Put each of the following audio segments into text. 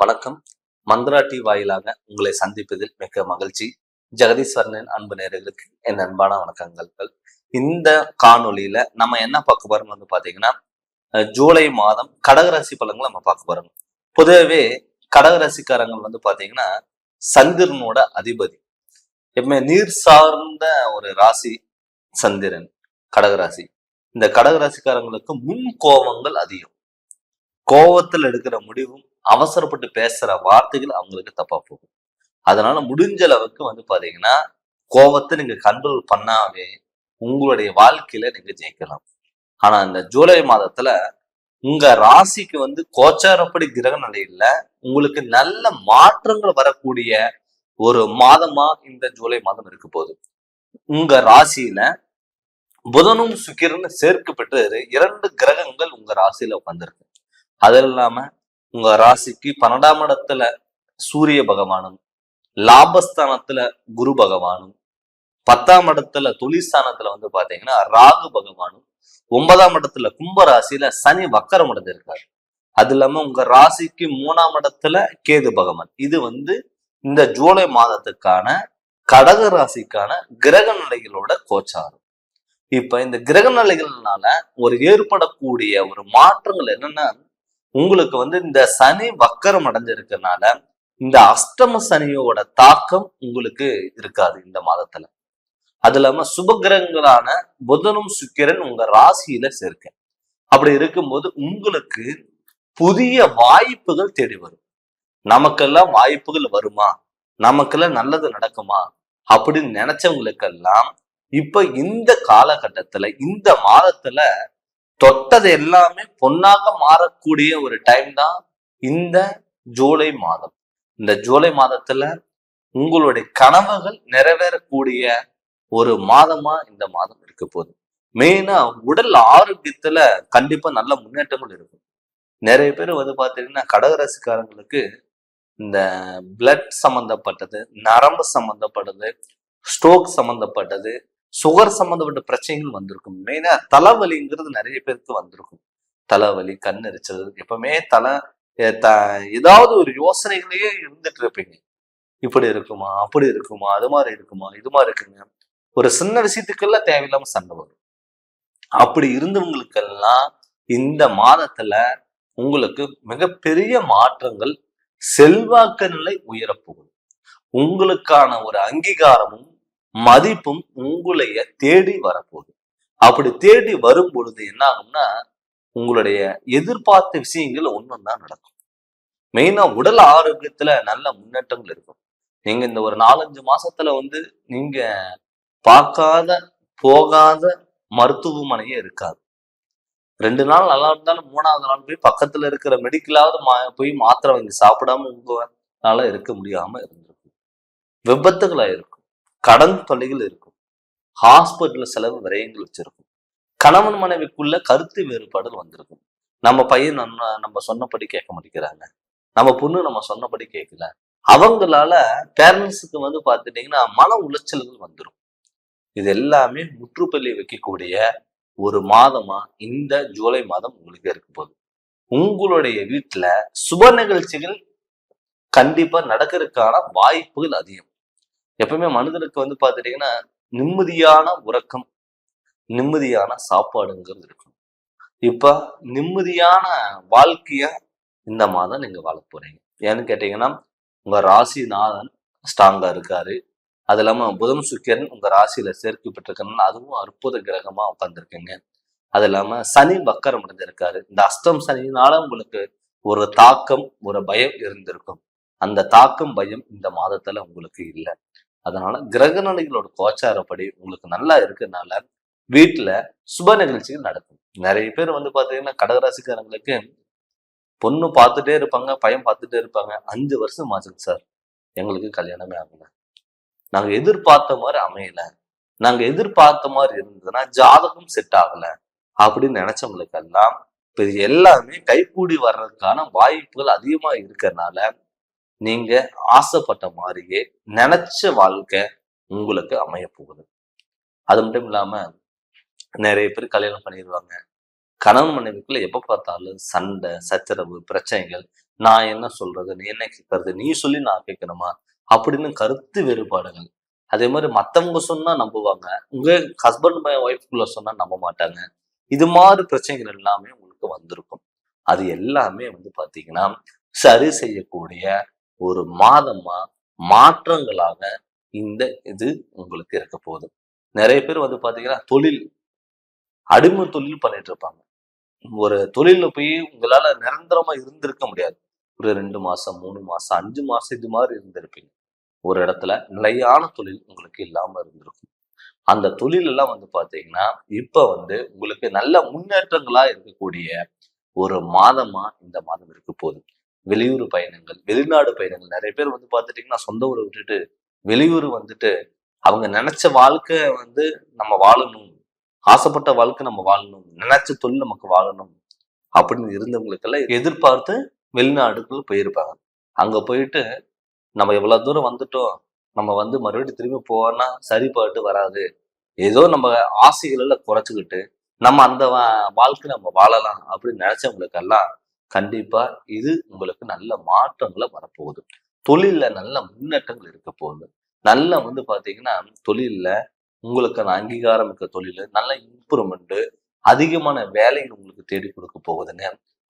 வணக்கம். மந்திரா டி வாயிலாக உங்களை சந்திப்பதில் மிக்க மகிழ்ச்சி. ஜெகதீஸ்வரனின் அன்பு நேர்களுக்கு என் அன்பான வணக்கங்கள் இந்த காணொளியில நம்ம என்ன பார்க்க போறோம் வந்து பாத்தீங்கன்னா ஜூலை மாதம் கடகராசி பலன்களை நம்ம பார்க்க போறோம். பொதுவே கடகராசிக்காரங்கள் வந்து பாத்தீங்கன்னா சந்திரனோட அதிபதி. எப்பவுமே நீர் சார்ந்த ஒரு ராசி சந்திரன் கடகராசி இந்த கடகராசிக்காரங்களுக்கு முன் கோபங்கள் அதிகம். கோவத்தில் எடுக்கிற முடிவும் அவசரப்பட்டு பேசுற வார்த்தைகள் அவங்களுக்கு தப்பா போகும். அதனால முடிஞ்ச அளவுக்கு வந்து பாத்தீங்கன்னா கோவத்தை நீங்க கண்ட்ரோல் பண்ணாவே உங்களுடைய வாழ்க்கையில நீங்க ஜெயிக்கலாம். ஆனா இந்த ஜூலை மாதத்துல உங்க ராசிக்கு வந்து கோச்சாரப்படி கிரக நிலையில உங்களுக்கு நல்ல மாற்றங்கள் வரக்கூடிய ஒரு மாதமா இந்த ஜூலை மாதம் இருக்க போகுது. உங்க ராசியில புதனும் சுக்கிரனும் சேர்க்கப்பட்டு இரண்டு கிரகங்கள் உங்க ராசியில உட்காந்துருக்கு அது இல்லாம உங்க ராசிக்கு பன்னெண்டாம் இடத்துல சூரிய பகவானும் லாபஸ்தானத்துல குரு பகவானும் பத்தாம் இடத்துல தொழிற்ஸ்தானத்துல வந்து பாத்தீங்கன்னா ராகு பகவானும் ஒன்பதாம் இடத்துல கும்ப ராசியில சனி வக்கரம் அடைஞ்சிருக்காரு. அது இல்லாம உங்க ராசிக்கு மூணாம் இடத்துல கேது பகவான். இது வந்து இந்த ஜூலை மாதத்துக்கான கடக ராசிக்கான கிரக நிலைகளோட கோச்சாரம். இப்ப இந்த கிரக நிலைகள்னால ஒரு ஏற்படக்கூடிய ஒரு மாற்றங்கள் என்னன்னா உங்களுக்கு வந்து இந்த சனி வக்கரம் அடைஞ்சிருக்கனால இந்த அஷ்டம சனியோட தாக்கம் உங்களுக்கு இருக்காது இந்த மாதத்துல. அது இல்லாம சுபகிரகங்களான புதனும் சுக்கிரன் உங்க ராசியில சேர்க்க அப்படி இருக்கும்போது உங்களுக்கு புதிய வாய்ப்புகள் தேடி வரும். நமக்கெல்லாம் வாய்ப்புகள் வருமா? நமக்கெல்லாம் நல்லது நடக்குமா? அப்படின்னு நினைச்சவங்களுக்கெல்லாம் இப்ப இந்த காலகட்டத்துல இந்த மாதத்துல தொட்டது எல்லாமே பொன்னாக மாறக்கூடிய ஒரு டைம் தான் இந்த ஜூலை மாதம். இந்த ஜூலை மாதத்துல உங்களுடைய கனவுகள் நிறைவேறக்கூடிய ஒரு மாதமா இந்த மாதம் இருக்க போகுது. மெயினா உடல் ஆரோக்கியத்துல கண்டிப்பா நல்ல முன்னேற்றங்கள் இருக்கும். நிறைய பேர் வந்து பார்த்தீங்கன்னா கடகராசிக்காரங்களுக்கு இந்த பிளட் சம்பந்தப்பட்டது நரம்பு சம்பந்தப்பட்டது ஸ்ட்ரோக் சம்பந்தப்பட்டது சுகர் சம்பந்தப்பட்ட பிரச்சனைகள் வந்திருக்கும். மெயினா தலைவலிங்கிறது நிறைய பேருக்கு வந்திருக்கும். தலைவலி கண்ணெரிச்சல் எப்பவுமே தலை த- ஏதாவது ஒரு யோசனைகளையே இருந்துட்டு இருப்பீங்க. இப்படி இருக்குமா அப்படி இருக்குமா அது மாதிரி இருக்குமா இது மாதிரி இருக்குங்க. ஒரு சின்ன விஷயத்துக்கெல்லாம் தேவையில்லாம சண்டை வரும். அப்படி இருந்தவங்களுக்கெல்லாம் இந்த மாதத்துல உங்களுக்கு மிகப்பெரிய மாற்றங்கள் செல்வாக்கு நிலை உயரப்போகுது. உங்களுக்கான ஒரு அங்கீகாரமும் மதிப்பும் உங்களைய தேடி வரப்போகுது. அப்படி தேடி வரும் பொழுது என்ன ஆகும்னா உங்களுடைய எதிர்பார்த்த விஷயங்கள் ஒன்றும் தான் நடக்கும். மெயினா உடல் ஆரோக்கியத்துல நல்ல முன்னேற்றங்கள் இருக்கும். நீங்க இந்த ஒரு நாலஞ்சு மாசத்துல வந்து நீங்க பார்க்காத போகாத மருத்துவமனையே இருக்காது. ரெண்டு நாள் நல்லா இருந்தாலும் மூணாவது நாள் போய் பக்கத்துல இருக்கிற மெடிக்கலாவது மா போய் மாத்திரை வாங்கி சாப்பிடாம உங்களால இருக்க முடியாம இருந்திருக்கும். விபத்துகளா இருக்கும் கடன் தொல்லைகள் இருக்கும். ஹாஸ்பிட்டல் செலவு விரயங்கள் வச்சிருக்கும். கணவன் மனைவிக்குள்ள கருத்து வேறுபாடுகள் வந்திருக்கும். நம்ம பையன் நம்ம நம்ம சொன்னபடி கேட்க மாட்டேங்கிறாங்க. நம்ம பொண்ணு நம்ம சொன்னபடி கேட்கல. அவங்களால பேரண்ட்ஸுக்கு வந்து பார்த்துட்டீங்கன்னா மன உளைச்சல்கள் வந்துடும் இது எல்லாமே முற்றுப்பள்ளி வைக்கக்கூடிய ஒரு மாதமா இந்த ஜூலை மாதம் உங்களுக்கு இருக்க போகுது. உங்களுடைய வீட்டுல சுப நிகழ்ச்சிகள் கண்டிப்பா நடக்கிறதுக்கான வாய்ப்புகள் அதிகம். எப்பவுமே மனிதனுக்கு வந்து பார்த்துட்டீங்கன்னா நிம்மதியான உறக்கம் நிம்மதியான சாப்பாடுங்கிறது இருக்கும் இப்ப நிம்மதியான வாழ்க்கைய இந்த மாதம் நீங்க வாழ போறீங்க. ஏன்னு கேட்டீங்கன்னா உங்க ராசிநாதன் ஸ்ட்ராங்கா இருக்காரு. அது இல்லாம புதன் சுக்கிரன் உங்க ராசியில சேர்க்கப்பட்டிருக்கனால அதுவும் அற்புத கிரகமா உட்காந்துருக்குங்க அது இல்லாம சனி வக்கரம் அடைஞ்சிருக்காரு. இந்த அஷ்டம் சனினால உங்களுக்கு ஒரு தாக்கம் ஒரு பயம் இருந்திருக்கும். அந்த தாக்கம் பயம் இந்த மாதத்துல உங்களுக்கு இல்லை. அதனால கிரக நிலைகளோட கோச்சாரப்படி உங்களுக்கு நல்லா இருக்கிறதுனால வீட்டுல சுப நிகழ்ச்சிகள் நடக்கும். நிறைய பேர் வந்து பாத்தீங்கன்னா கடகராசிக்காரங்களுக்கு பொண்ணு பார்த்துட்டே இருப்பாங்க பையன் பார்த்துட்டே இருப்பாங்க. அஞ்சு வருஷம் ஆச்சுங்க சார். எங்களுக்கு கல்யாணமே ஆகல. நாங்க எதிர்பார்த்த மாதிரி அமையல. நாங்க எதிர்பார்த்த மாதிரி இருந்ததுன்னா ஜாதகம் செட் ஆகல. அப்படின்னு நினைச்சவங்களுக்கெல்லாம் இப்ப இது எல்லாமே கைகூடி வர்றதுக்கான வாய்ப்புகள் அதிகமா இருக்கிறனால நீங்க ஆசைப்பட்ட மாதிரியே நினைச்ச வாழ்க்கை உங்களுக்கு அமைய போகுது அது மட்டும் இல்லாம நிறைய பேர் கல்யாணம் பண்ணிடுவாங்க கணவன் மனைவிக்குள்ள எப்ப பார்த்தாலும் சண்டை சச்சரவு பிரச்சனைகள் நான் என்ன சொல்றது நீ என்ன கேட்கறது நீ சொல்லி நான் கேட்கணுமா அப்படின்னு கருத்து வேறுபாடுகள். அதே மாதிரி மத்தவங்க சொன்னா நம்புவாங்க. உங்க ஹஸ்பண்ட் ஒய்ஃப்குள்ள சொன்னா நம்ப மாட்டாங்க. இது மாதிரி பிரச்சனைகள் எல்லாமே உங்களுக்கு வந்திருக்கும். அது எல்லாமே வந்து பாத்தீங்கன்னா சரி செய்யக்கூடிய ஒரு மாதமா மாற்றங்களாக இந்த இது உங்களுக்கு இருக்க போகுது. நிறைய பேர் வந்து பாத்தீங்கன்னா தொழில் அடிமை தொழில் பண்ணிட்டு இருப்பாங்க. ஒரு தொழில போய் உங்களால நிரந்தரமா இருந்திருக்க முடியாது. ஒரு ரெண்டு மாசம் மூணு மாசம் அஞ்சு மாசம் இது மாதிரி இருந்திருப்பீங்க. ஒரு இடத்துல நிலையான தொழில் உங்களுக்கு இல்லாம இருந்திருக்கும். அந்த தொழில் எல்லாம் வந்து பாத்தீங்கன்னா இப்ப வந்து உங்களுக்கு நல்ல முன்னேற்றங்களா இருக்கக்கூடிய ஒரு மாதமா இந்த மாதம் இருக்க போகுது. வெளியூர் பயணங்கள் வெளிநாடு பயணங்கள். நிறைய பேர் வந்து பார்த்துட்டீங்கன்னா சொந்த ஊரை விட்டுட்டு வெளியூர் வந்துட்டு அவங்க நினைச்ச வாழ்க்கை வந்து நம்ம வாழணும். ஆசைப்பட்ட வாழ்க்கை நம்ம வாழணும். நினைச்ச தொழில் நமக்கு வாழணும். அப்படின்னு இருந்தவங்களுக்கெல்லாம் எதிர்பார்த்து வெளிநாடுக்குள்ள போயிருப்பாங்க. அங்க போயிட்டு நம்ம எவ்வளவு தூரம் வந்துட்டோம். நம்ம வந்து மறுபடியும் திரும்பி போவோம்னா சரிபாட்டு வராது. ஏதோ நம்ம ஆசைகள் எல்லாம் குறைச்சிக்கிட்டு நம்ம அந்த வாழ்க்கை நம்ம வாழலாம் அப்படின்னு நினைச்சவங்களுக்கெல்லாம் கண்டிப்பா இது உங்களுக்கு நல்ல மாற்றங்களை வரப்போகுது. தொழில்ல நல்ல முன்னேற்றங்கள் இருக்க போகுது. நல்ல வந்து பாத்தீங்கன்னா தொழில்ல உங்களுக்கான அங்கீகாரம் இருக்க தொழில் நல்ல இம்ப்ரூவ்மெண்ட் அதிகமான வேலைகள் உங்களுக்கு தேடி கொடுக்க போகுதுங்க.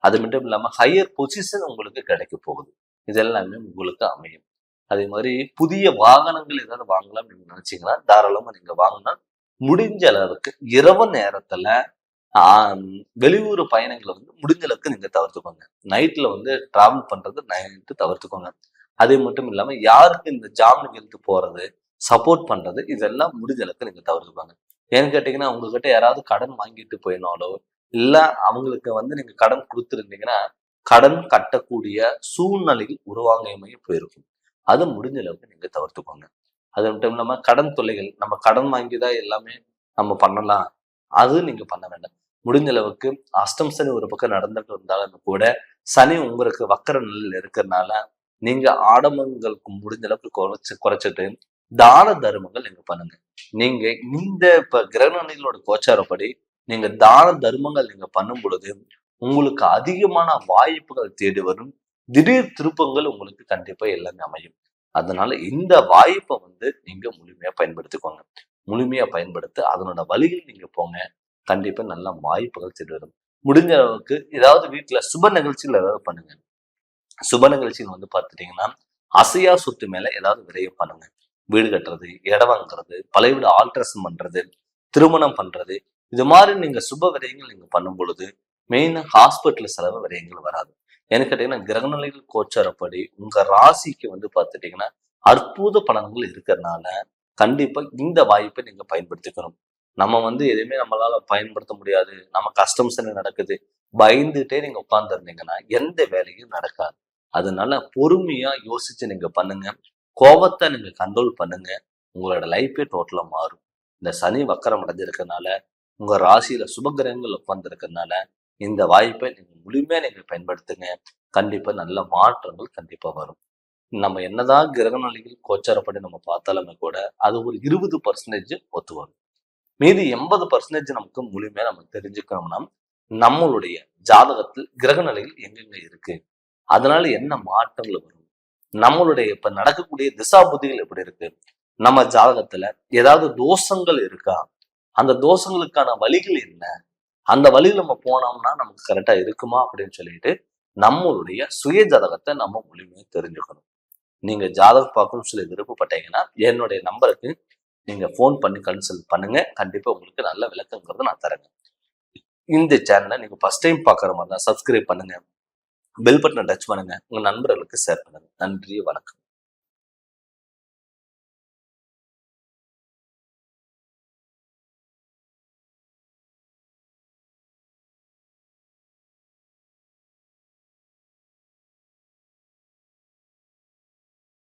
அது மட்டும் இல்லாம ஹையர் பொசிஷன் உங்களுக்கு கிடைக்க போகுது. இதெல்லாமே உங்களுக்கு அமையும். அதே மாதிரி புதிய வாகனங்கள் ஏதாவது வாங்கலாம் நீங்க நினைச்சீங்கன்னா தாராளமா நீங்க வாங்கினா முடிஞ்ச அளவுக்கு இரவு நேரத்துல வெளியூர் பயணங்களை வந்து முடிஞ்ச அளவுக்கு நீங்க தவிர்த்துக்கோங்க. நைட்ல வந்து டிராவல் பண்றது நைட்டு தவிர்த்துக்கோங்க. அது மட்டும் இல்லாம யாருக்கு இந்த ஜாமீன் ஹெல்த்து போறது சப்போர்ட் பண்றது இதெல்லாம் முடிஞ்ச அளவுக்கு நீங்க தவிர்த்துக்கோங்க. ஏன்னு கேட்டீங்கன்னா உங்ககிட்ட யாராவது கடன் வாங்கிட்டு போயினாலோ இல்ல அவங்களுக்கு வந்து நீங்க கடன் கொடுத்துருந்தீங்கன்னா கடன் கட்டக்கூடிய சூழ்நிலையில் உருவாங்காமையே போயிருக்கும். அது முடிஞ்ச அளவுக்கு நீங்க தவிர்த்துக்கோங்க. அது மட்டும் இல்லாம கடன் தொல்லைகள் நம்ம கடன் வாங்கி தான் எல்லாமே நம்ம பண்ணலாம். அது நீங்க பண்ண வேண்டாம். முடிஞ்ச அளவுக்கு அஷ்டம் சனி ஒரு பக்கம் நடந்துட்டு இருந்தாலும் கூட சனி உங்களுக்கு வக்கர நிலையில் இருக்கிறதுனால நீங்க ஆடம்பங்களுக்கு முடிஞ்ச அளவுக்கு குறைச்சு குறைச்சிட்டு தான தர்மங்கள் நீங்க பண்ணுங்க. நீங்க இந்த இப்ப கிரகணிகளோட கோச்சாரப்படி நீங்க தான தர்மங்கள் நீங்க பண்ணும் பொழுது உங்களுக்கு அதிகமான வாய்ப்புகள் தேடி வரும். திடீர் திருப்பங்கள் உங்களுக்கு கண்டிப்பா எல்லாமே அமையும். அதனால இந்த வாய்ப்பை வந்து நீங்க முழுமையா பயன்படுத்திக்கோங்க. முழுமையாக பயன்படுத்தி அதனோட வழியில் நீங்கள் போங்க. கண்டிப்பாக நல்ல வாய்ப்புகள் தேடி வரும். முடிஞ்ச அளவுக்கு ஏதாவது வீட்டில் சுப நிகழ்ச்சிகள் ஏதாவது பண்ணுங்க. சுப நிகழ்ச்சியில் வந்து பார்த்துட்டீங்கன்னா அசையா சொத்து மேலே ஏதாவது விரையம் பண்ணுங்க. வீடு கட்டுறது இடம் வாங்குறது பழைய வீடு ஆல்ட்ரேஷன் பண்ணுறது திருமணம் பண்ணுறது இது மாதிரி நீங்கள் சுப விரயங்கள் நீங்கள் பண்ணும் பொழுது மெயினாக ஹாஸ்பிட்டல் செலவு விரயங்கள் வராது. ஏன்னு கேட்டீங்கன்னா கிரகநிலைகள் கோச்சாரப்படி உங்கள் ராசிக்கு வந்து பார்த்துட்டிங்கன்னா அற்புத பலன்கள் இருக்கிறதுனால கண்டிப்பா இந்த வாய்ப்பை நீங்க பயன்படுத்திக்கணும். நம்ம வந்து எதுவுமே நம்மளால பயன்படுத்த முடியாது. நம்ம கஸ்டம்ஸ் என்ன நடக்குது? பயந்துட்டே நீங்க உட்காந்துருந்தீங்கன்னா எந்த வேலையும் நடக்காது. அதனால பொறுமையா யோசிச்சு நீங்க பண்ணுங்க. கோபத்தை நீங்க கண்ட்ரோல் பண்ணுங்க. உங்களோட லைஃபே டோட்டலா மாறும். இந்த சனி வக்கரம் அடைஞ்சிருக்கனால உங்க ராசியில சுபகிரகங்கள் உட்கார்ந்துருக்கறனால இந்த வாய்ப்பை நீங்க முழுமையா நீங்க பயன்படுத்துங்க. கண்டிப்பா நல்ல மாற்றங்கள் கண்டிப்பா வரும். நம்ம என்னதான் கிரக கோச்சாரப்படி நம்ம பார்த்தாலுமே கூட அது ஒரு இருபது பர்சன்டேஜ் ஒத்து வரும் மீதி எண்பது பர்சன்டேஜ் நமக்கு முழுமையா நம்ம தெரிஞ்சுக்கணும்னா நம்மளுடைய ஜாதகத்தில் கிரக எங்கெங்க இருக்கு? அதனால என்ன மாற்றங்கள் வரும்? நம்மளுடைய இப்ப நடக்கக்கூடிய திசா புத்திகள் எப்படி இருக்கு? நம்ம ஜாதகத்துல ஏதாவது தோஷங்கள் இருக்கா? அந்த தோஷங்களுக்கான வழிகள் என்ன? அந்த வழியில் நம்ம போனோம்னா நமக்கு கரெக்டா இருக்குமா அப்படின்னு சொல்லிட்டு நம்மளுடைய சுய ஜாதகத்தை நம்ம முழுமையா தெரிஞ்சுக்கணும். நீங்க ஜாதகம் பார்க்கணும்னு சொல்லி விருப்பப்பட்டீங்கன்னா என்னுடைய நம்பருக்கு நீங்க ஃபோன் பண்ணி கன்சல்ட் பண்ணுங்க. கண்டிப்பா உங்களுக்கு நல்ல விளக்கங்கிறத நான் தரேங்க. இந்த சேனலை நீங்க ஃபர்ஸ்ட் டைம் பார்க்குற மாதிரி தான் சப்ஸ்கிரைப் பண்ணுங்க. பெல் பட்டனை டச் பண்ணுங்க. உங்க நண்பர்களுக்கு ஷேர் பண்ணுங்க. நன்றி வணக்கம்.